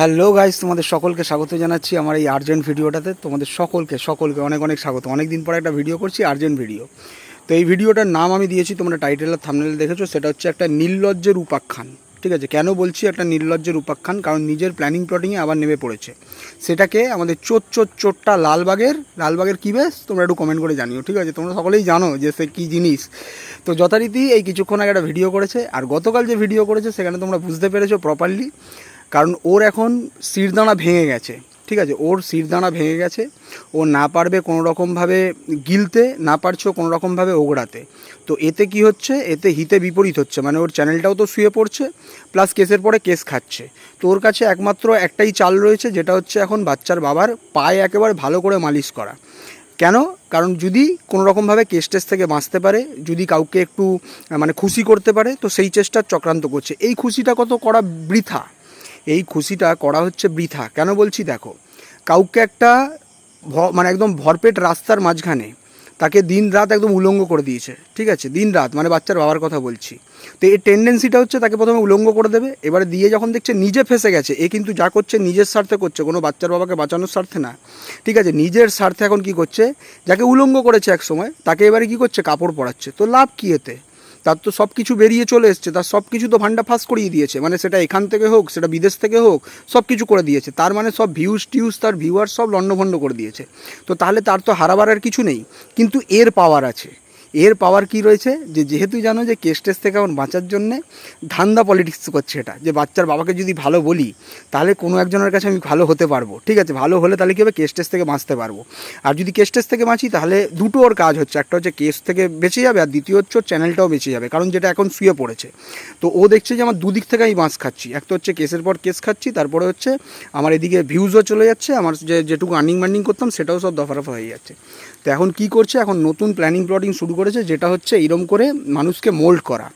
Hello guys, তোমাদের সকলকে স্বাগত জানাচ্ছি আমার এই আর্জেন্ট ভিডিওটাতে। তোমাদের সকলকে সকলকে অনেক অনেক স্বাগত। অনেক দিন পরে একটা ভিডিও করছি আর্জেন্ট ভিডিও। তো এই ভিডিওটার নাম আমি দিয়েছি, তোমরা টাইটেল আর থামনেল দেখেছ, সেটা হচ্ছে একটা নির্লজ্জের উপাখ্যান। ঠিক আছে, কেন বলছি একটা নির্লজ্জের উপাখ্যান? কারণ নিজের প্ল্যানিং প্লটিংয়ে আবার নেমে পড়েছে। সেটাকে আমাদের চোর চোর চোরটা লালবাগের লালবাগের কী বেশ তোমরা একটু কমেন্ট করে জানিও, ঠিক আছে? তোমরা সকলেই জানো যে সে কী জিনিস। তো যথারীতি এই কিছুক্ষণ আগে একটা ভিডিও করেছে, আর গতকাল যে ভিডিও করেছে, সেখানে তোমরা বুঝতে পেরেছ প্রপারলি কারণ ওর এখন শিরদাঁড়া ভেঙে গেছে, ঠিক আছে? ওর শিরদাঁড়া ভেঙে গেছে, ও না পারবে কোনো রকমভাবে গিলতে, না পারছে কোনো রকমভাবে ওগড়াতে। তো এতে কি হচ্ছে? এতে হিতে বিপরীত হচ্ছে মানে ওর চ্যানেলটাও তো শুয়ে পড়ছে, প্লাস কেসের পরে কেস খাচ্ছে। তো ওর কাছে একমাত্র একটাই চাল রয়েছে, যেটা হচ্ছে এখন বাচ্চার বাবার পায়ে একেবারে ভালো করে মালিশ করা। কেন? কারণ যদি কোনো রকমভাবে কেস টেস থেকে বাঁচতে পারে, যদি কাউকে একটু মানে খুশি করতে পারে, তো সেই চেষ্টার চক্রান্ত করছে। এই খুশিটা কত করা বৃথা? এই খুশিটা করা হচ্ছে বৃথা। কেন বলছি দেখো? কাউকে একটা ভ- মানে একদম ভরপেট রাস্তার মাঝখানে তাকে দিন রাত একদম উলঙ্গ করে দিয়েছে, ঠিক আছে? দিন রাত মানে বাচ্চার বাবার কথা বলছি। তো এই টেন্ডেন্সিটা হচ্ছে তাকে প্রথমে উলঙ্গ করে দেবে, এবারে দিয়ে যখন দেখছে নিজে ফেসে গেছে, এ কিন্তু যা করছে নিজের স্বার্থে করছে, কোনো বাচ্চার বাবাকে বাঁচানোর স্বার্থে না, ঠিক আছে? নিজের স্বার্থে এখন কি করছে? যাকে উলঙ্গ করেছে এক সময় তাকে এবারে কি করছে? কাপড় পরাচ্ছে। তো লাভ কী এতে? তার তো সব কিছু বেরিয়ে চলে এসছে, তার সব কিছু তো ভান্ডা ফাঁস করিয়ে দিয়েছে। মানে সেটা এখান থেকে হোক, সেটা বিদেশ থেকে হোক, সব কিছু করে দিয়েছে। তার মানে সব ভিউজ টিউজ তার ভিউয়ার সব লণ্ডভণ্ড করে দিয়েছে। তো তাহলে তার তো হারাবার আর কিছু নেই, কিন্তু এর পাওয়ার আছে। এর পাওয়ার কি রয়েছে? যে যেহেতু জানো যে কেস টেস থেকে এখন বাঁচার জন্যে ধান্দা পলিটিক্স করছে এটা, যে বাচ্চার বাবাকে যদি ভালো বলি, তাহলে কোনো একজনের কাছে আমি ভালো হতে পারব। ঠিক আছে, ভালো হলে তাহলে কী হবে? কেস টেস থেকে বাঁচতে পারব। আর যদি কেস টেস থেকে বাঁচি, তাহলে দুটো ওর কাজ হচ্ছে। একটা হচ্ছে কেস থেকে বেঁচে যাবে, আর দ্বিতীয় হচ্ছে চ্যানেলটাও বেঁচে যাবে, কারণ যেটা এখন শুয়ে পড়েছে। তো ও দেখছে যে আমার দুদিক থেকে আমি বাঁশ খাচ্ছি। এক তো হচ্ছে কেসের পর কেস খাচ্ছি, তারপরে হচ্ছে আমার এদিকে ভিউজও চলে যাচ্ছে, আমার যে যেটুকু আর্নিং মার্নিং করতাম, সেটাও সব দফারফা হয়ে যাচ্ছে। তো এখন কি করছে? এখন নতুন প্ল্যানিং প্লটিং শুরু করেছে, যেটা হচ্ছে এরম করে মানুষকে মোল্ড করা।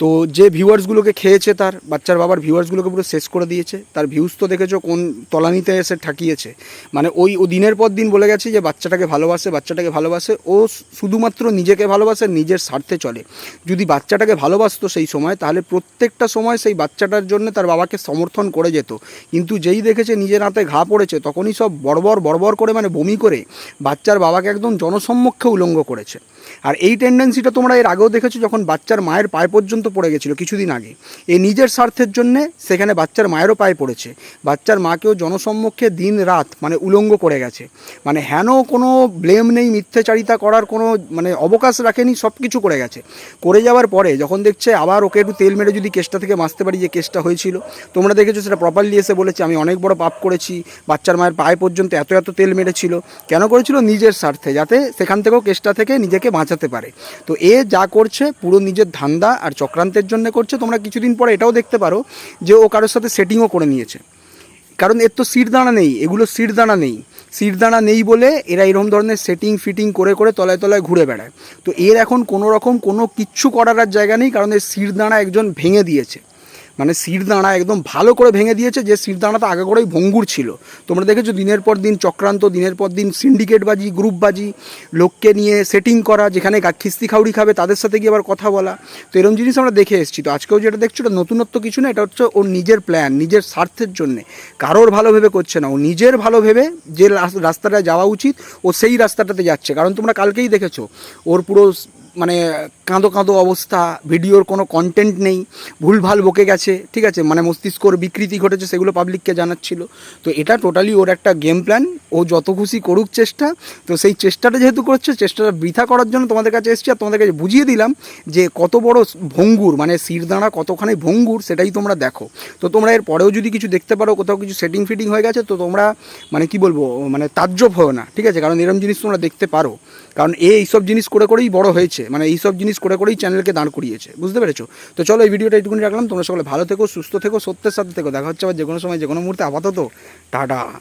তো যে ভিউয়ার্সগুলোকে খেয়েছে তার, বাচ্চার বাবার ভিউয়ার্সগুলোকে পুরো শেষ করে দিয়েছে, তার ভিউজ তো দেখেছ কোন তলানিতে এসে ঠাকিয়েছে। মানে ওই, ও দিনের পর দিন বলে গেছে যে বাচ্চাটাকে ভালোবাসে বাচ্চাটাকে ভালোবাসে, ও শুধুমাত্র নিজেকে ভালোবাসে, নিজের স্বার্থে চলে। যদি বাচ্চাটাকে ভালোবাসতো সেই সময়, তাহলে প্রত্যেকটা সময় সেই বাচ্চাটার জন্য তার বাবাকে সমর্থন করে যেত। কিন্তু যেই দেখেছে নিজের হাতে ঘা পড়েছে, তখনই সব বড়বড় বড়বড় করে মানে বমি করে, বাচ্চার বাবাকে একদম জনসম্মুখে উলঙ্গ করেছে। আর এই টেন্ডেন্সিটা তোমরা এর আগেও দেখেছ যখন বাচ্চার মায়ের পায়ে পর্যন্ত পড়ে গেছিল কিছুদিন আগে। এই নিজের স্বার্থের জন্যে সেখানে বাচ্চার মায়েরও পায়ে পড়েছে। বাচ্চার মাকেও জনসম্মুখে দিন রাত মানে উলঙ্গ করে গেছে। মানে হেন কোনো ব্লেম নেই, মিথ্যাচারিতা করার কোনো মানে অবকাশ রাখেনি সব কিছু করে গেছে। করে যাওয়ার পরে যখন দেখছে আবার ওকে একটু তেল মেরে যদি কেসটা থেকে বাঁচতে পারি যে কেসটা হয়েছিল, তোমরা দেখেছ সেটা প্রপারলি এসে বলেছে, আমি অনেক বড় পাপ করেছি, বাচ্চার মায়ের পায়ে পর্যন্ত এত এত তেল মেরেছিল। কেন করেছিল? নিজের স্বার্থে, যাতে সেখান থেকেও কেসটা থেকে নিজেকে বাঁচাতে পারে। তো এ যা করছে, পুরো নিজের ধান্দা আর চক্রান্তের জন্য করছে। তোমরা কিছুদিন পরে এটাও দেখতে পারো যে ও কারোর সাথে সেটিংও করে নিয়েছে। কারণ এর তো সিটদানা নেই, এগুলো সিটদানা নেই। সিটদানা নেই বলে এরা এরকম ধরনের সেটিং ফিটিং করে করে তলায় তলায় ঘুরে বেড়ায়। তো এর এখন কোনো রকম কোনো কিচ্ছু করার আর জায়গা নেই, কারণ এর সিরদানা একজন ভেঙে দিয়েছে। মানে শিরদাঁড়া একদম ভালো করে ভেঙে দিয়েছে, যে শিরদাঁড়াটা আগে করেই ভঙ্গুর ছিল। তোমরা দেখেছ দিনের পর দিন চক্রান্ত, দিনের পর দিন সিন্ডিকেটবাজি গ্রুপবাজি লোককে নিয়ে সেটিং করা, যেখানে খিস্তি খাউড়ি খাবে, তাদের সাথে গিয়ে আবার কথা বলা। তো এরকম জিনিস আমরা দেখে এসেছি। তো আজকেও যেটা দেখছ, এটা নতুনত্ব কিছু না, এটা হচ্ছে ওর নিজের প্ল্যান নিজের স্বার্থের জন্যে। কারোর ভালো ভেবে করছে না। ও নিজের ভালো ভেবে যে রাস- রাস্তাটা যাওয়া উচিত, ও সেই রাস্তাটাতে যাচ্ছে। কারণ তোমরা কালকেই দেখেছ, ওর পুরো মানে কাঁদো কাঁদো অবস্থা, ভিডিওর কোনো কন্টেন্ট নেই, ভুলভাল বকে গেছে, ঠিক আছে? মানে মস্তিষ্কর বিকৃতি ঘটেছে, সেগুলো পাবলিককে জানাচ্ছিল। তো এটা টোটালি ওর একটা গেম প্ল্যান ও যত খুশি করুক চেষ্টা। তো সেই চেষ্টাটা যেহেতু করছে, চেষ্টাটা বৃথা করার জন্য তোমাদের কাছে এসেছি আর তোমাদের কাছে বুঝিয়ে দিলাম যে কত বড় ভঙ্গুর মানে শিরদাঁড়া কতখানি ভঙ্গুর, সেটাই তোমরা দেখো। তো তোমরা এর পরেও যদি কিছু দেখতে পারো, কোথাও কিছু সেটিং ফিটিং হয়ে গেছে, তো তোমরা মানে কি বলব মানে তাজ্জব হও না, ঠিক আছে? কারণ এরকম জিনিস তোমরা দেখতে পারো। কারণ এ এইসব জিনিস করে করেই বড় হয়েছে। মানে এইসব জিনিস করে করেই চ্যানেলকে দাঁড় করিয়েছে। বুঝতে পেরেছ? তো চলো এই ভিডিওটা এইটুকুনি রাখলাম। তোমরা সকলে ভালো থেকো, সুস্থ থেকো, সত্যের সাথে থেকো। দেখা হচ্ছে আবার যে কোনো সময় যে কোনো মুহূর্তে। আপাতত, টাটা।